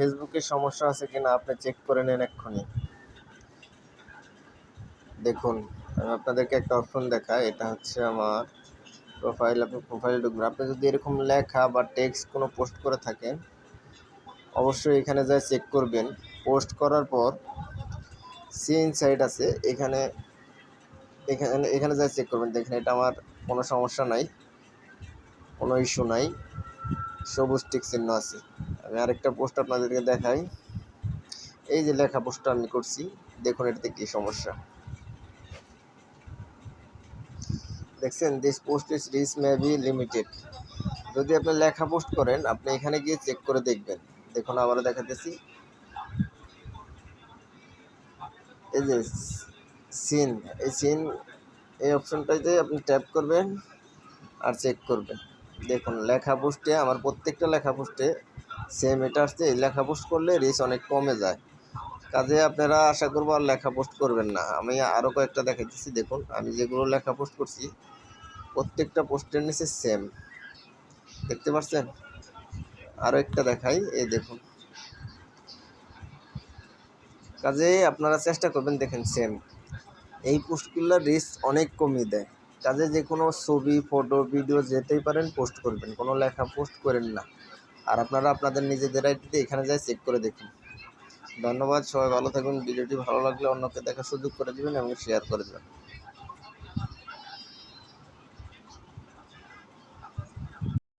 ফেসবুকে সমস্যা আছে কিনা আপনি চেক করে নেন এক্ষুনি। দেখুন, আমি আপনাদেরকে একটা অপশন দেখাই, এটা হচ্ছে আমার প্রোফাইল আপনি প্রোফাইল ঢুকবেন। আপনি যদি এরকম লেখা বা টেক্সট কোনো পোস্ট করে থাকেন, অবশ্যই এখানে যা চেক করবেন পোস্ট করার পর সি ইনসাইড আছে, এখানে এখানে এখানে যা চেক করবেন, দেখেন এটা আমার কোনো সমস্যা নাই, কোনো ইস্যু নাই, সবুজ টিক চিহ্ন আছে। আমি আরেকটা পোস্ট আপনাদেরকে দেখাই। এই যে লেখা পোস্টটা আমি করছি, দেখুন এটাতে কী সমস্যা। দেখছেন this post is reach may be limited যদি আপনি লেখা পোস্ট করেন, আপনি এখানে গিয়ে চেক করে দেখবেন। দেখুন, আবারও দেখাতেছি। এই যে সিন এই সিন এই অপশনটাতে আপনি ট্যাপ করবেন আর চেক করবেন। দেখুন, লেখা পোস্টে, আমার প্রত্যেকটা লেখা পোস্টে সেম এটা আসছে, এই লেখা পোস্ট করলে রিচ অনেক কমে যায়। কাজে আপনারা আশা করব আর লেখা পোস্ট করবেন না। আমি আরও কয়েকটা দেখাইতেছি, দেখুন, আমি যেগুলো লেখা পোস্ট করছি, প্রত্যেকটা পোস্টের নিচে সেম দেখতে পাচ্ছেন? আরও একটা দেখাই, এই দেখুন। কাজে আপনারা চেষ্টা করবেন দেখেন সেম এই পোস্টগুলোর রিচ অনেক কমিয়ে দেয়। কাজে যে কোনো ছবি ফটো ভিডিও যেতেই পারেন পোস্ট করবেন, কোনো লেখা পোস্ট করেন না। আর আপনারা আপনাদের নিজেদের আইডিতে এখানে যাই চেক করে দেখুন। ধন্যবাদ, সবাই ভালো থাকুন। ভিডিওটি ভালো লাগলে অন্যকে দেখার সুযোগ করে দেবেন এবং শেয়ার করে দেবেন।